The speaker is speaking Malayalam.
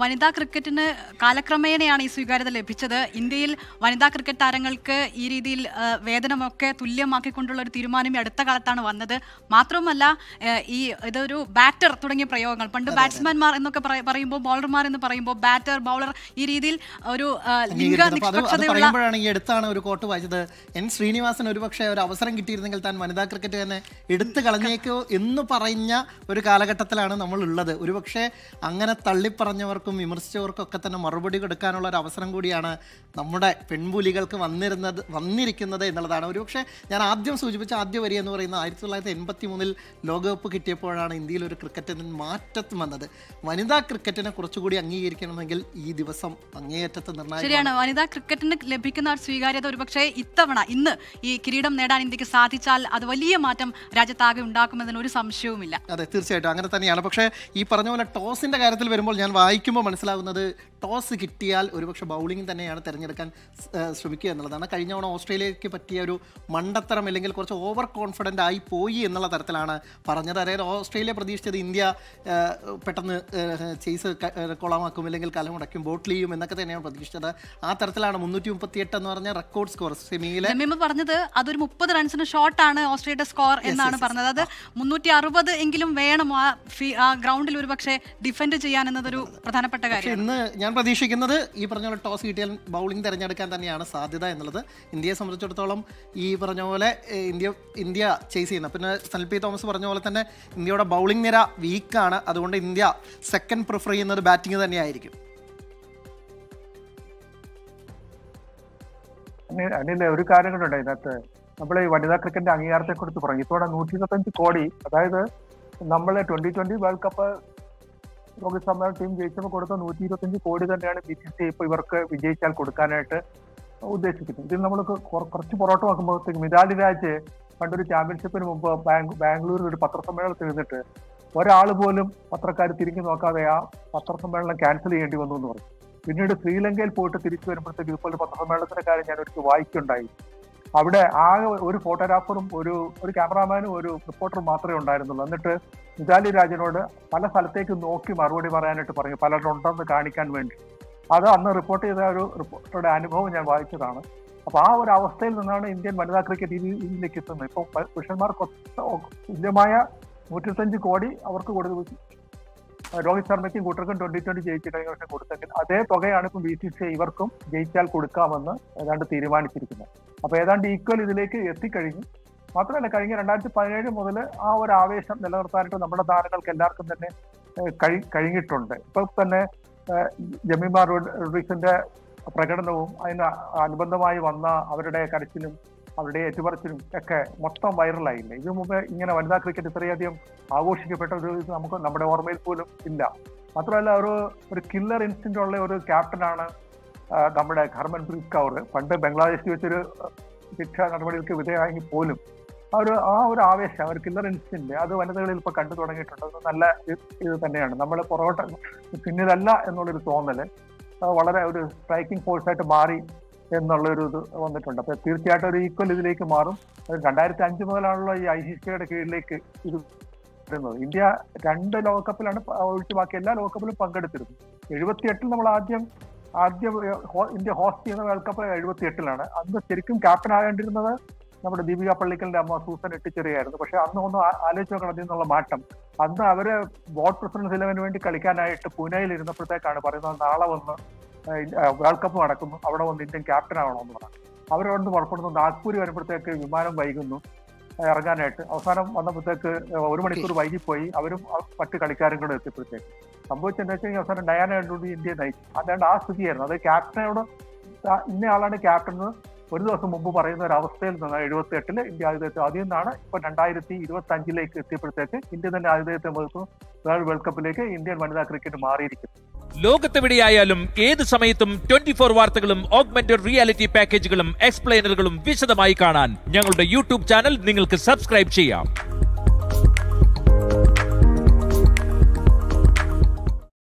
വനിതാ ക്രിക്കറ്റിന് കാലക്രമേണയാണ് ഈ സ്വീകാര്യത ലഭിച്ചത്. ഇന്ത്യയിൽ വനിതാ ക്രിക്കറ്റ് താരങ്ങൾക്ക് ഈ രീതിയിൽ വേതനമൊക്കെ തുല്യമാക്കിക്കൊണ്ടുള്ള ഒരു തീരുമാനം ഈ അടുത്ത കാലത്താണ് വന്നത്. മാത്രമല്ല ഈ ഇതൊരു ബാറ്റർ തുടങ്ങിയ പ്രയോഗങ്ങൾ. പണ്ട് ബാറ്റ്സ്മാൻമാർ എന്നൊക്കെ പറയുമ്പോൾ ബൗളർമാർ എന്ന് പറയുമ്പോൾ ബാറ്റർ ബൗളർ ഈ രീതിയിൽ ഒരു ലിംഗ നിഷ്പക്ഷതയുള്ള ഈ അടുത്താണ് ഒരു കോട്ട് വായിച്ചത്. എൻ ശ്രീനിവാസൻ ഒരുപക്ഷെ ഒരു അവസരം കിട്ടിയിരുന്നെങ്കിൽ താൻ വനിതാ ക്രിക്കറ്റ് തന്നെ എടുത്തു കളഞ്ഞേക്കോ എന്ന് പറഞ്ഞ ഒരു കാലഘട്ടത്തിലാണ് നമ്മൾ ഉള്ളത് ഒരുപക്ഷെ അങ്ങനെ തള്ളിപ്പറഞ്ഞവർക്കും വിമർശിച്ചവർക്കും ഒക്കെ തന്നെ മറുപടി കൊടുക്കാനുള്ള ഒരു അവസരം കൂടിയാണ് നമ്മുടെ പെൺപുലികൾക്ക് വന്നിരുന്നത് വന്നിരിക്കുന്നത് എന്നുള്ളതാണ്. ഒരുപക്ഷെ ഞാൻ ആദ്യം സൂചിപ്പിച്ച ആദ്യ വരി എന്ന് പറയുന്നത് ആയിരത്തി തൊള്ളായിരത്തി എൺപത്തി മൂന്നിൽ ലോകകപ്പ് കിട്ടിയപ്പോഴാണ് ഇന്ത്യയിൽ ഒരു ക്രിക്കറ്റിന് മാറ്റം വന്നത്. വനിതാ ക്രിക്കറ്റിനെ കുറച്ചുകൂടി അംഗീകരിക്കണമെങ്കിൽ ഈ ദിവസം അങ്ങേയറ്റത്ത് നിർണായകം ശരിയാണ്. വനിതാ ക്രിക്കറ്റിന് ലഭിക്കുന്ന ഒരു സ്വീകാര്യത ഒരുപക്ഷെ ഇത്തവണ ഇന്ന് ഈ കിരീടം നേടാൻ ഇന്ത്യയ്ക്ക് സാധിച്ചാൽ അത് വലിയ മാറ്റം രാജ്യത്താകെ ഉണ്ടാക്കുമെന്നതിന് ഒരു സംശയവുമില്ല. അതെ തീർച്ചയായിട്ടും. അങ്ങനെ തന്നെയാണ്. പക്ഷേ ഈ പറഞ്ഞ പോലെ ടോസിന്റെ കാര്യത്തിൽ വരുമ്പോൾ ഞാൻ വായിക്കുമ്പോൾ മനസ്സിലാകുന്നത് ടോസ് കിട്ടിയാൽ ഒരുപക്ഷെ ബൗളിംഗ് തന്നെയാണ് തിരഞ്ഞെടുക്കാൻ ശ്രമിക്കുക എന്നുള്ളതാണ്. കഴിഞ്ഞ തവണ ഓസ്ട്രേലിയക്ക് പറ്റിയ ഒരു മണ്ടത്തരം അല്ലെങ്കിൽ കുറച്ച് ഓവർ കോൺഫിഡന്റ് ആയി പോയി എന്നുള്ള തരത്തിലാണ് പറഞ്ഞത്. അതായത് ഓസ്ട്രേലിയ പ്രതീക്ഷിച്ചത് ഇന്ത്യ പെട്ടെന്ന് ചെയ്സ് കൊളമാക്കും അല്ലെങ്കിൽ കലമുടക്കും ബോട്ട്ലിയും എന്നൊക്കെ തന്നെയാണ് പ്രതീക്ഷിച്ചത്. ആ തരത്തിലാണ് മുന്നൂറ്റി മുപ്പത്തിയെട്ട് എന്ന് പറഞ്ഞ റെക്കോർഡ് സ്കോർ സെമിയിലെ ജമീമ പറഞ്ഞത് അതൊരു മുപ്പത് റൺസിന് ഷോർട്ടാണ് ഓസ്ട്രേലിയയുടെ സ്കോർ എന്നാണ് പറഞ്ഞത്. അത് മുന്നൂറ്റി അറുപത് എങ്കിലും വേണം ആ ഗ്രൗണ്ടിൽ ഒരു പക്ഷേ ഡിഫെൻഡ് ചെയ്യാൻ എന്നതൊരു പ്രധാനപ്പെട്ട കാര്യം. ഇന്ന് ഞാൻ പ്രതീക്ഷിക്കുന്നത് ഈ പറഞ്ഞ പോലെ ടോസ് കിട്ടിയാൽ ബൗളിംഗ് തിരഞ്ഞെടുക്കാൻ തന്നെയാണ് സാധ്യത എന്നുള്ളത്. ഇന്ത്യയെ സംബന്ധിച്ചിടത്തോളം ഈ പറഞ്ഞ പോലെ ഇന്ത്യ ഇന്ത്യ ചേസ് ചെയ്യുന്ന പിന്നെ സനിൽ പി തോമസ് പറഞ്ഞ പോലെ തന്നെ ഇന്ത്യയുടെ ബൗളിംഗ് നിര വീക്കാണ് അതുകൊണ്ട് ഇന്ത്യ സെക്കൻഡ് പ്രിഫർ ചെയ്യുന്നത് ബാറ്റിംഗ് തന്നെയായിരിക്കും. അനിൽ- അനിൽ ഒരു കാര്യം കൂടെ ഉണ്ട് ഇതിനകത്ത്. നമ്മൾ ഈ വനിതാ ക്രിക്കറ്റിന്റെ അംഗീകാരത്തെ കുറിച്ച് പറഞ്ഞു. ഇപ്പോഴാണ് നൂറ്റി ഇരുപത്തഞ്ച് കോടി അതായത് നമ്മൾ twenty twenty world cup Rohit Sharma team ജയിച്ചപ്പോൾ കൊടുത്ത നൂറ്റി ഇരുപത്തഞ്ച് കോടി തന്നെയാണ് ബി സി സി ഇപ്പൊ ഇവർക്ക് വിജയിച്ചാൽ കൊടുക്കാനായിട്ട് ഉദ്ദേശിക്കുന്നത്. ഇതിൽ നമ്മൾ കുറച്ച് പുറകോട്ട് നോക്കുമ്പോഴത്തേക്ക് മിതാലി രാജ് പണ്ടൊരു ചാമ്പ്യൻഷിപ്പിന് മുമ്പ് ബാംഗ് ബാംഗ്ലൂരിൽ ഒരു പത്രസമ്മേളനത്തിൽ നിന്നിട്ട് ഒരാൾ പോലും പത്രക്കാർ തിരിഞ്ഞു നോക്കാതെ ആ പത്രസമ്മേളനം ക്യാൻസൽ ചെയ്യേണ്ടി വന്നു എന്ന് പറഞ്ഞു. പിന്നീട് ശ്രീലങ്കയിൽ പോയിട്ട് തിരിച്ചു വരുമ്പോഴത്തേക്ക് ഇതുപോലെ പത്രസമ്മേളനത്തിന്റെ കാര്യം ഞാൻ ഒരിക്കൽ വായിക്കുണ്ടായി അവിടെ ആകെ ഒരു ഫോട്ടോഗ്രാഫറും ഒരു ഒരു ക്യാമറാമാനും ഒരു റിപ്പോർട്ടറും മാത്രമേ ഉണ്ടായിരുന്നുള്ളൂ. എന്നിട്ട് മിതാലി രാജനോട് പല സ്ഥലത്തേക്ക് നോക്കി മറുപടി പറയാനായിട്ട് പറഞ്ഞു പലരുണ്ടെന്ന് കാണിക്കാൻ വേണ്ടി. അത് അന്ന് റിപ്പോർട്ട് ചെയ്ത ഒരു റിപ്പോർട്ടറുടെ അനുഭവം ഞാൻ വായിച്ചതാണ്. അപ്പൊ ആ ഒരു അവസ്ഥയിൽ നിന്നാണ് ഇന്ത്യൻ വനിതാ ക്രിക്കറ്റ് ഇതിലേക്ക് എത്തുന്നത്. ഇപ്പൊ പുരുഷന്മാർക്ക് തുല്യമായ നൂറ്റിരുപത്തഞ്ച് കോടി അവർക്ക് കൊടുത്തു രോഹിത് ശർമ്മയ്ക്കും കൂട്ടർക്കും ട്വന്റി ട്വന്റി ജയിച്ചു കഴിഞ്ഞ വർഷം കൊടുത്തെങ്കിൽ അതേ തുകയാണ് ഇപ്പം ബി സി സി ഇവർക്കും ജയിച്ചാൽ കൊടുക്കാമെന്ന് ഏതാണ്ട് തീരുമാനിച്ചിരിക്കുന്നത് അപ്പൊ ഏതാണ്ട് ഈക്വൽ ഇതിലേക്ക് എത്തിക്കഴിഞ്ഞു. മാത്രമല്ല കഴിഞ്ഞ രണ്ടായിരത്തി പതിനേഴ് മുതൽ ആ ഒരു ആവേശം നിലനിർത്താനായിട്ട് നമ്മുടെ താരങ്ങൾക്ക് എല്ലാവർക്കും തന്നെ കഴിഞ്ഞിട്ടുണ്ട്. ഇപ്പൊ തന്നെ ജമീമാർ ജമീമ റോഡ്രിക്സിന്റെ പ്രകടനവും അതിന് അനുബന്ധമായി വന്ന അവരുടെ കരച്ചിലും അവരുടെ ഏറ്റുപറച്ചിലും ഒക്കെ മൊത്തം വൈറലായില്ലേ? ഇതിനു മുമ്പ് ഇങ്ങനെ വനിതാ ക്രിക്കറ്റ് ഇത്രയധികം ആഘോഷിക്കപ്പെട്ട ഒരു നമുക്ക് നമ്മുടെ ഓർമ്മയിൽ പോലും ഇല്ല. മാത്രമല്ല ഒരു ഒരു കില്ലർ ഇൻസ്റ്റിന്റ് ഉള്ള ഒരു ക്യാപ്റ്റനാണ് നമ്മുടെ ഹർമൻപ്രീത് കൗർ. പണ്ട് ബംഗ്ലാദേശിൽ വെച്ചൊരു ശിക്ഷാ നടപടികൾക്ക് വിധേയമായി പോലും ആ ഒരു ആ ഒരു ആവേശം ഒരു കില്ലർ ഇൻസ്റ്റിന്റ് അത് വനിതകളിൽ ഇപ്പൊ കണ്ടു തുടങ്ങിയിട്ടുണ്ട്. നല്ല ഇത് തന്നെയാണ്. നമ്മൾ പുറകോട്ട് പിന്നിലല്ല എന്നുള്ളൊരു തോന്നൽ വളരെ ഒരു സ്ട്രൈക്കിംഗ് ഫോഴ്സ് ആയിട്ട് മാറി എന്നുള്ളൊരു ഇത് വന്നിട്ടുണ്ട്. അപ്പൊ തീർച്ചയായിട്ടും ഒരു ഈക്വൽ ഇതിലേക്ക് മാറും. രണ്ടായിരത്തി അഞ്ച് മുതലാണല്ലോ ഈ ഐ സി സിയുടെ കീഴിലേക്ക് ഇത് വരുന്നത്. ഇന്ത്യ രണ്ട് ലോകകപ്പിലാണ് ഒഴിച്ച് ബാക്കി എല്ലാ ലോകകപ്പിലും പങ്കെടുത്തിരുന്നു എഴുപത്തി എട്ടിൽ നമ്മൾ ആദ്യം ആദ്യ ഇന്ത്യ ഹോസ്റ്റ് ചെയ്യുന്ന വേൾഡ് കപ്പ് എഴുപത്തി എട്ടിലാണ് അന്ന് ശരിക്കും ക്യാപ്റ്റൻ ആകേണ്ടിരുന്നത് നമ്മുടെ ദീപിക പള്ളിക്കലിന്റെ അമ്മ സൂസൻ എട്ടിച്ചെറിയായിരുന്നു. പക്ഷെ അന്ന് ഒന്ന് ആലോചിച്ച് നോക്കണം അതിൽ നിന്നുള്ള മാറ്റം. അന്ന് അവർ ബോർഡ് പ്രസിഡന്റ് ഇലവന് വേണ്ടി കളിക്കാനായിട്ട് പൂനെയിൽ ഇരുന്നപ്പോഴത്തേക്കാണ് പറയുന്നത് നാളെ വന്ന് വേൾഡ് കപ്പ് നടക്കുന്നു. അവിടെ വന്ന് ഇന്ത്യൻ ക്യാപ്റ്റൻ ആവണമെന്ന് പറഞ്ഞു. അവരവിടുന്ന് പുറപ്പെടുന്നു. നാഗ്പൂർ വരുമ്പോഴത്തേക്ക് വിമാനം വൈകുന്നു. ഇറങ്ങാനായിട്ട്. അവസാനം വന്നപ്പോഴത്തേക്ക് ഒരു മണിക്കൂർ വൈകിപ്പോയി. അവരും പട്ട് മറ്റ് കളിക്കാരും കൂടെ എത്തിയപ്പോഴത്തേക്ക്. സംഭവിച്ചെന്ന് വെച്ച് കഴിഞ്ഞാൽ അവസാനം ഡയാന ഇന്ത്യയെ ഇന്ത്യ നയിച്ചു. അതാണ്ട് ആ സ്ഥിതിയായിരുന്നു. അത് ക്യാപ്റ്റനോട് ഇന്ന ഇന്നയാളാണ് ക്യാപ്റ്റൻ ഒരു ദിവസം മുമ്പ് പറയുന്ന ഒരു അവസ്ഥയിൽ നിന്ന് എഴുപത്തി എട്ടിൽ ഇന്ത്യ ആതിഥേയത്വം ആദ്യം നിന്നാണ്. ഇപ്പൊ രണ്ടായിരത്തി ഇരുപത്തി അഞ്ചിലേക്ക് എത്തിയപ്പോഴത്തേക്ക് ഇന്ത്യ തന്നെ ആതിഥേയത്വം വഹിക്കുന്നു വേൾഡ് വേൾഡ് കപ്പിലേക്ക് ഇന്ത്യൻ വനിതാ ക്രിക്കറ്റ് മാറിയിരിക്കുന്നു. ലോകത്തെവിടെയായാലും ഏത് സമയത്തും ട്വന്റി ഫോർ വാർത്തകളും ഓഗ്മെന്റഡ് റിയാലിറ്റി പാക്കേജുകളും എക്സ്പ്ലെയിനറുകളും വിശദമായി കാണാൻ ഞങ്ങളുടെ യൂട്യൂബ് ചാനൽ നിങ്ങൾക്ക് സബ്സ്ക്രൈബ് ചെയ്യാം.